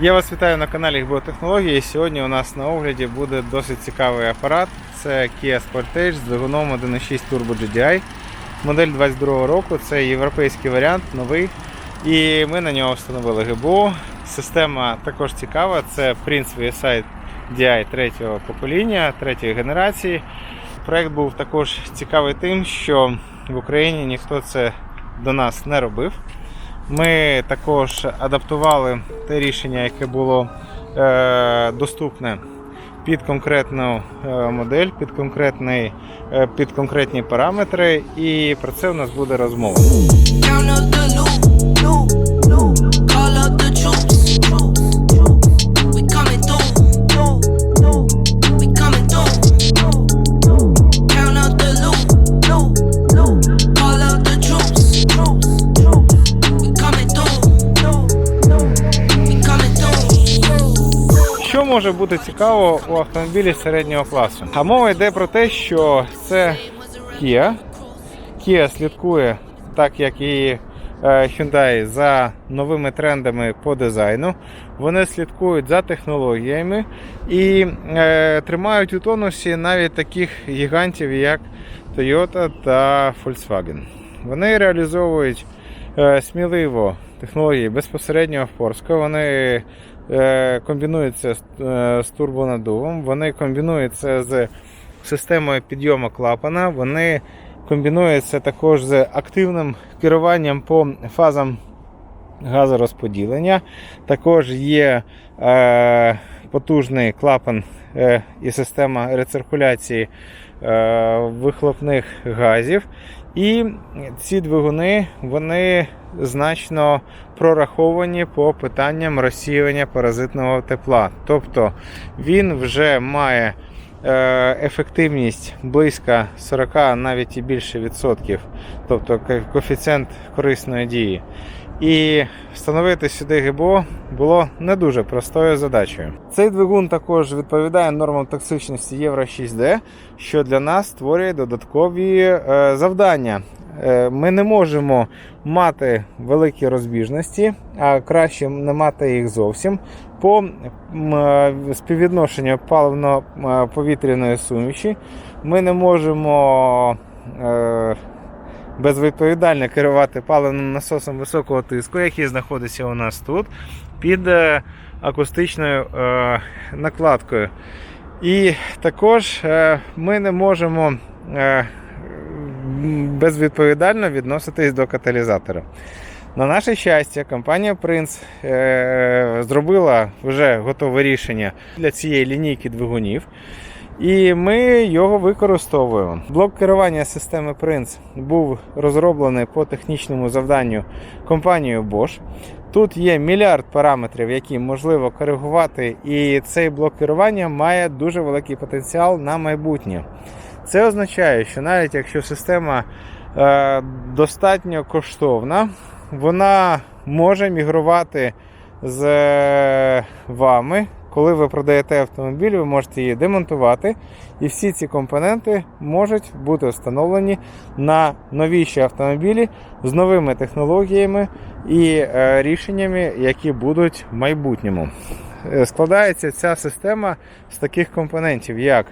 Я вас вітаю на каналі Біотехнології. Сьогодні у нас на огляді буде досить цікавий апарат. Це Kia Sportage з двигуном 1.6 Turbo GDI. Модель 22 року. Це європейський варіант, новий. І ми на нього встановили ГБО. Система також цікава. Це Prince VSI DI третього покоління, третьої генерації. Проект був також цікавий тим, що в Україні ніхто це до нас не робив. Ми також адаптували те рішення, яке було е, доступне під конкретну е, модель, під, конкретний, е, під конкретні параметри, і про це у нас буде розмова. Може бути цікаво у автомобілі середнього класу? А мова йде про те, що це Kia. Kia слідкує, так як і е, Hyundai, за новими трендами по дизайну. Вони слідкують за технологіями і е, тримають у тонусі навіть таких гігантів, як Toyota та Volkswagen. Вони реалізовують е, сміливо технології безпосередньо в Порську. Вони е, комбінуються з, е, з турбонаддувом, вони комбінуються з системою підйому клапана, вони комбінуються також з активним керуванням по фазам газорозподілення. Також є е, потужний клапан е, і система рециркуляції е, вихлопних газів. І ці двигуни вони значно прораховані по питанням розсіювання паразитного тепла. Тобто він вже має е, ефективність близько 40, навіть і більше відсотків, тобто ко- коефіцієнт корисної дії. І встановити сюди ГБО було не дуже простою задачею. Цей двигун також відповідає нормам токсичності Євро 6D, що для нас створює додаткові е, завдання. Е, Ми не можемо мати великі розбіжності, а краще не мати їх зовсім. По е, співвідношенню паливно-повітряної суміші ми не можемо безвідповідально керувати паливним насосом високого тиску, який знаходиться у нас тут, під е, акустичною е, накладкою. І також е, ми не можемо безвідповідально відноситись до каталізатора. На наше щастя, компанія е, зробила вже готове рішення для цієї лінійки двигунів. І ми його використовуємо. Блок керування системи Prince був розроблений по технічному завданню компанією Bosch. Тут є мільярд параметрів, які можливо коригувати, і цей блок керування має дуже великий потенціал на майбутнє. Це означає, що навіть якщо система е, достатньо коштовна, вона може мігрувати з е, вами. Коли ви продаєте автомобіль, ви можете її демонтувати, і всі ці компоненти можуть бути встановлені на новіші автомобілі з новими технологіями і е, рішеннями, які будуть в майбутньому. Е, Складається ця система з таких компонентів, як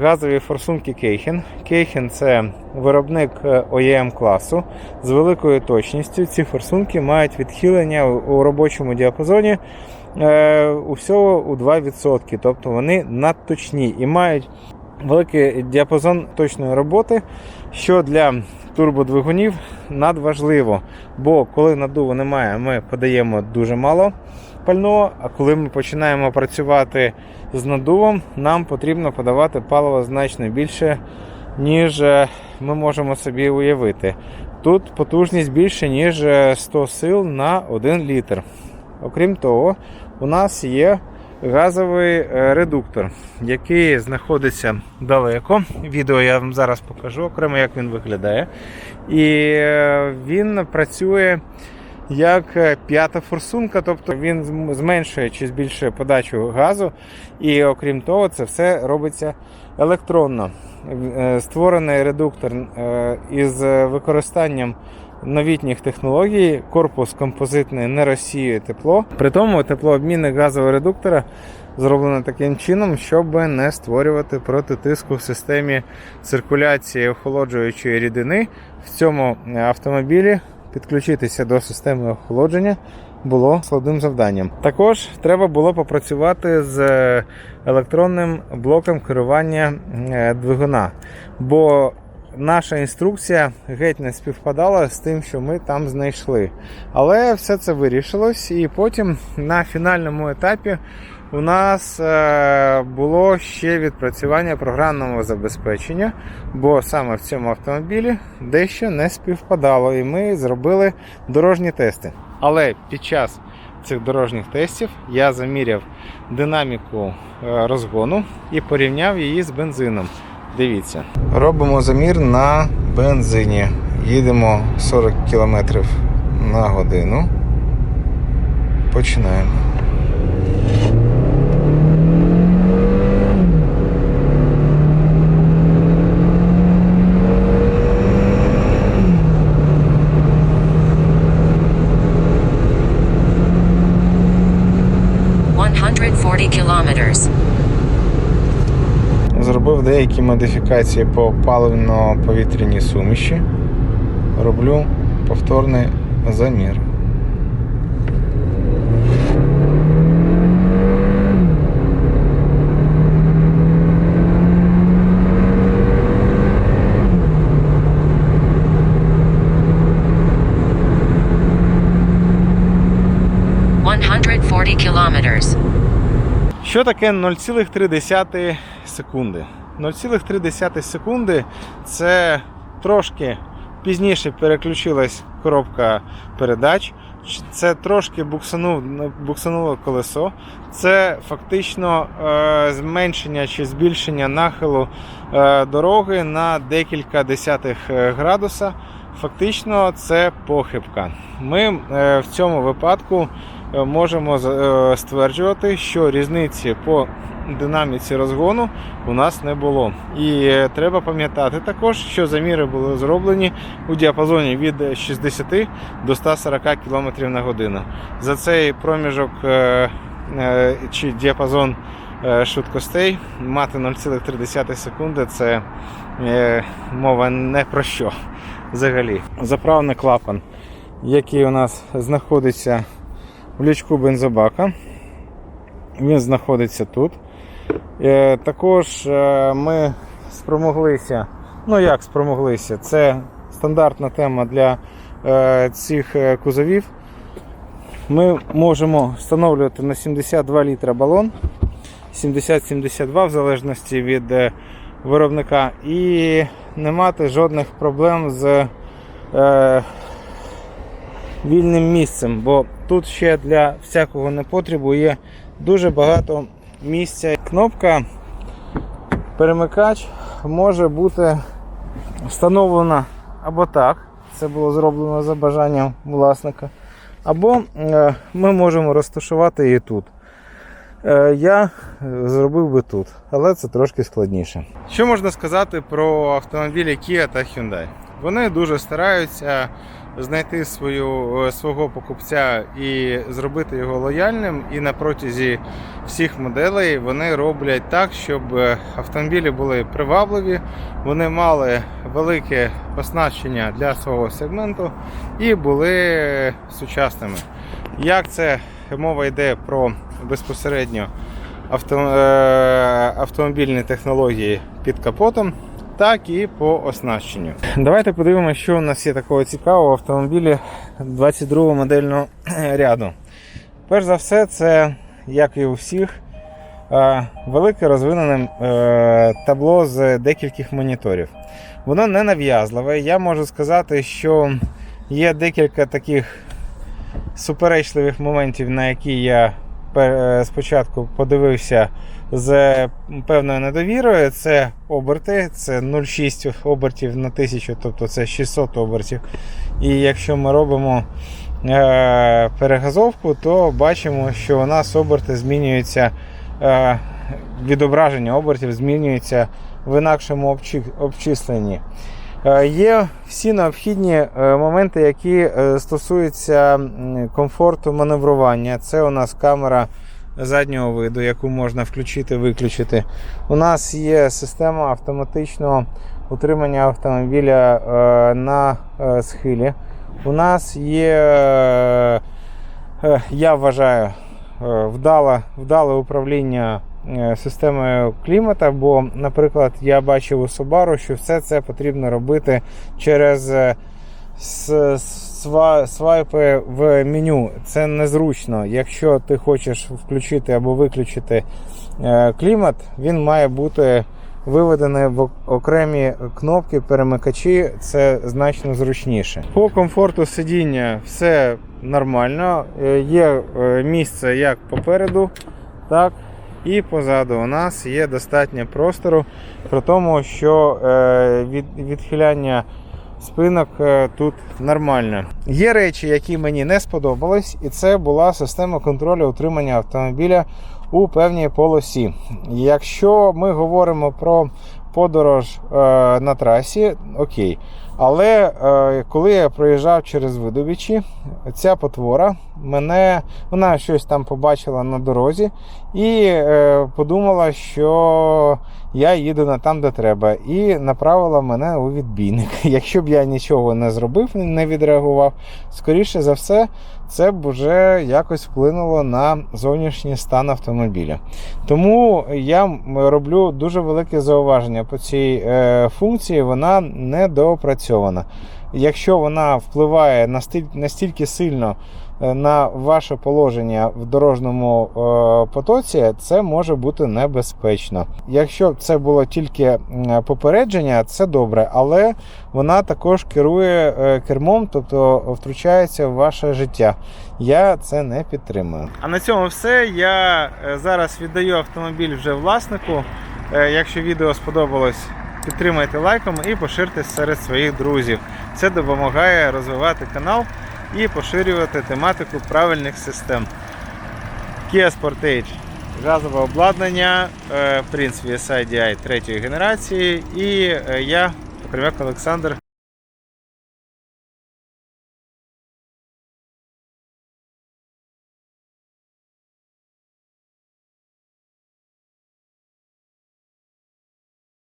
газові форсунки Кейхен. Кейхен це виробник е, OEM класу з великою точністю. Ці форсунки мають відхилення у робочому діапазоні усього у 2%. Тобто вони надточні і мають великий діапазон точної роботи, що для турбодвигунів надважливо. Бо коли надуву немає, ми подаємо дуже мало пального, а коли ми починаємо працювати з надувом, нам потрібно подавати паливо значно більше, ніж е, ми можемо собі уявити. Тут потужність більше, ніж е, 100 сил на 1 літр. Окрім того, у нас є газовий е, редуктор, який знаходиться далеко. Відео я вам зараз покажу, окремо як він виглядає. І е, він працює як е, п'ята форсунка, тобто він зменшує чи збільшує подачу газу. І окрім того, це все робиться електронно. Створений редуктор із використанням новітніх технологій. Корпус композитний не розсіює тепло. При тому теплообмінник газового редуктора зроблено таким чином, щоб не створювати протитиску в системі циркуляції охолоджуючої рідини. В цьому автомобілі підключитися до системи охолодження було складним завданням. Також треба було попрацювати з електронним блоком керування е, двигуна, бо наша інструкція геть не співпадала з тим, що ми там знайшли. Але все це вирішилось, і потім на фінальному етапі у нас е, було ще відпрацювання програмного забезпечення, бо саме в цьому автомобілі дещо не співпадало, і ми зробили дорожні тести. Але під час цих дорожніх тестів я заміряв динаміку е, розгону і порівняв її з бензином. Дивіться. Робимо замір на бензині. Їдемо 40 км на годину. Починаємо. Hundred forty kilometers. Зробив деякі модифікації по паливно-повітряній суміші. Роблю повторний замір. Kilometers. Що таке 0,3 секунди? 0,3 секунди це трошки пізніше переключилась коробка передач. Це трошки буксануло колесо. Це фактично е, зменшення чи збільшення нахилу е, дороги на декілька десятих е, градуса. Фактично, це похибка. Ми е, в цьому випадку можемо з- е, стверджувати, що різниці по динаміці розгону у нас не було. І е, треба пам'ятати також, що заміри були зроблені у діапазоні від 60 до 140 км на годину. За цей проміжок е, е, чи діапазон е, швидкостей мати 0,3 секунди це е, мова не про що взагалі. Заправний клапан, який у нас знаходиться в лючку бензобака. Він знаходиться тут. Е, Також е, ми спромоглися, ну як спромоглися, це стандартна тема для е, цих кузовів. Ми можемо встановлювати на 72 літра балон, 70-72 в залежності від виробника, і не мати жодних проблем з вільним місцем, бо тут ще для всякого непотребу є дуже багато місця. Кнопка перемикач може бути встановлена або так, це було зроблено за бажанням власника, або е, ми можемо розташувати її тут. Е, Я е, зробив би тут, але це трошки складніше. Що можна сказати про автомобілі Kia та Hyundai? Вони дуже стараються знайти свою, е, свого покупця і зробити його лояльним. І на протязі всіх моделей вони роблять так, щоб е, автомобілі були привабливі, вони мали велике оснащення для свого сегменту і були сучасними. Як це мова йде про безпосередньо е, автомобільні технології під капотом, так і по оснащенню. Давайте подивимося, що у нас є такого цікавого в автомобілі 22-го модельного ряду. Перш за все, це, як і у всіх, е, велике розвинене е, табло з декількох моніторів. Воно не нав'язливе. Я можу сказати, що є декілька таких суперечливих моментів, на які я е, спочатку подивився з певною недовірою. Це оберти, це 0,6 обертів на 1000, тобто це 600 обертів. І якщо ми робимо е, перегазовку, то бачимо, що у нас оберти змінюються, е, відображення обертів змінюється в інакшому обчи- обчисленні. Е, Є всі необхідні моменти, які стосуються комфорту маневрування. Це у нас камера заднього виду, яку можна включити, виключити. У нас є система автоматичного утримання автомобіля е, на е, схилі. У нас є, е, я вважаю, вдале, вдале управління системою клімата, бо, наприклад, я бачив у Subaru, що все це потрібно робити через свайпи в меню. Це незручно. Якщо ти хочеш включити або виключити е, клімат, він має бути виведений в окремі кнопки, перемикачі, це значно зручніше. По комфорту сидіння все нормально. Е, Є е, місце як попереду, так і позаду. У нас є достатньо простору, при тому, що від, відхиляння спинок е, тут нормально. Є речі, які мені не сподобались, і це була система контролю утримання автомобіля у певній полосі. Якщо ми говоримо про подорож е, на трасі, окей. Але е, коли я проїжджав через видобічі, ця потвора мене вона щось там побачила на дорозі і е, подумала, що я їду на там, де треба, і направила мене у відбійник. Якщо б я нічого не зробив, не відреагував, скоріше за все, це б вже якось вплинуло на зовнішній стан автомобіля. Тому я роблю дуже велике зауваження по цій е, функції, вона недоопрацьована. Якщо вона впливає настіль- настільки сильно на ваше положення в дорожньому е, потоці, це може бути небезпечно. Якщо це було тільки попередження, це добре, але вона також керує е, кермом, тобто втручається в ваше життя. Я це не підтримую. А на цьому все. Я е, зараз віддаю автомобіль вже власнику. Е, Якщо відео сподобалось, підтримайте лайком і поширте серед своїх друзів. Це допомагає розвивати канал і поширювати тематику правильних систем. Kia Sportage. Газове обладнання, Prince VSI DI 3 генерації і е, я, Покривяк Олександр.